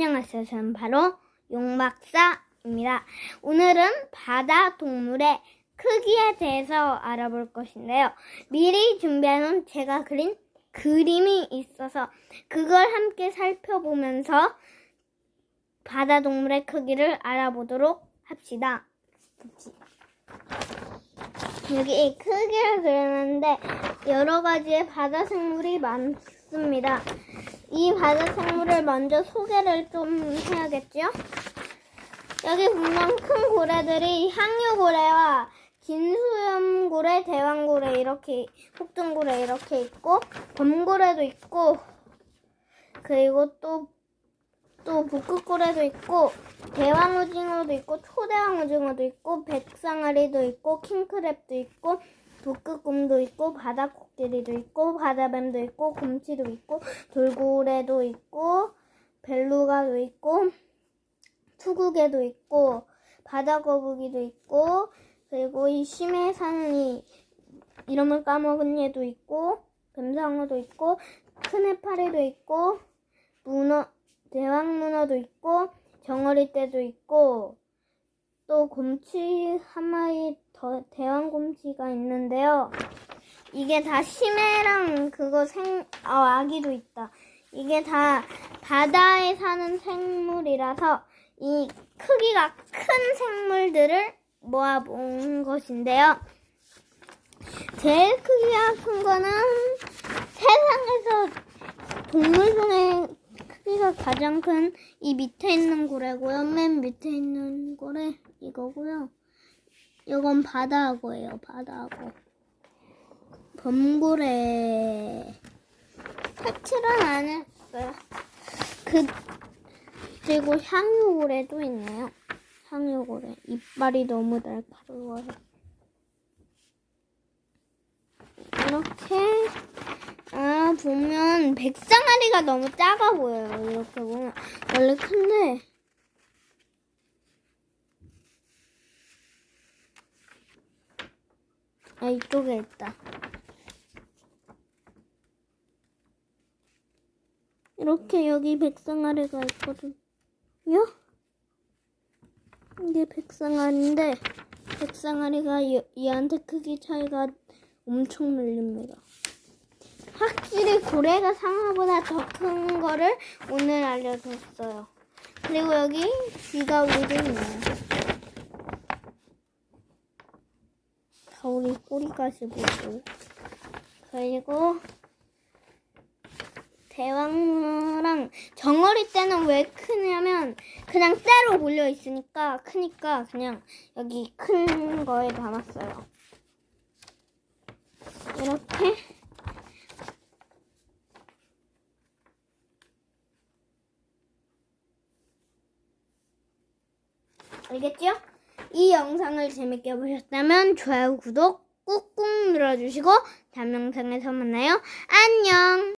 안녕하세요. 저는 바로 용박사입니다. 오늘은 바다 동물의 크기에 대해서 알아볼 것인데요. 미리 준비해놓은 제가 그린 그림이 있어서 그걸 함께 살펴보면서 바다 동물의 크기를 알아보도록 합시다. 여기 이 크기를 그렸는데 여러 가지의 바다 생물이 많습니다. 이 바다 생물을 먼저 소개를 좀 해야겠죠? 여기 보면 큰 고래들이 향유고래와 긴수염고래, 대왕고래 이렇게 폭등고래 이렇게 있고 범고래도 있고 그리고 또 또 북극고래도 있고 대왕 오징어도 있고 초대왕 오징어도 있고 백상아리도 있고 킹크랩도 있고 북극곰도 있고 바다 코끼리도 있고 바다뱀도 있고 곰치도 있고 돌고래도 있고 벨루가도 있고 투구개도 있고 바다 거북이도 있고 그리고 이 심해 사는 이 이름을 까먹은 얘도 있고 뱀상어도 있고 큰 해파리도 있고 문어 대왕 문어도 있고 정어리 떼도 있고 또 곰치 한 마리 더 대왕 곰치가 있는데요. 이게 다 심해랑 그거 생 아, 아기도 있다. 이게 다 바다에 사는 생물이라서 이 크기가 큰 생물들을 모아 본 것인데요. 제일 크기가 큰 거는 세상에서 동물 중에 크기가 가장 큰 이 밑에 있는 고래고요. 맨 밑에 있는 고래 이거고요. 이건 바다하고예요. 바다하고. 범고래. 색칠은 안 했어요. 그 그리고 향유고래도 있네요. 향유고래. 이빨이 너무 날카로워요. 이렇게 아 보면 백상아리가 너무 작아 보여요. 이렇게 보면 원래 큰데 아 이쪽에 있다. 이렇게 여기 백상아리가 있거든요. 이게 백상아리인데 백상아리가 이- 얘한테 크기 차이가 엄청 밀립니다. 확실히 고래가 상어보다 더 큰 거를 오늘 알려줬어요. 그리고 여기 귀가 우리도 있네요. 가오리 꼬리까지 보고 그리고 대왕문어랑 정어리 때는 왜 크냐면 그냥 쇠로 몰려 있으니까 크니까 그냥 여기 큰 거에 담았어요. 이렇게 알겠죠? 이 영상을 재밌게 보셨다면 좋아요, 구독 꾹꾹 눌러주시고 다음 영상에서 만나요. 안녕!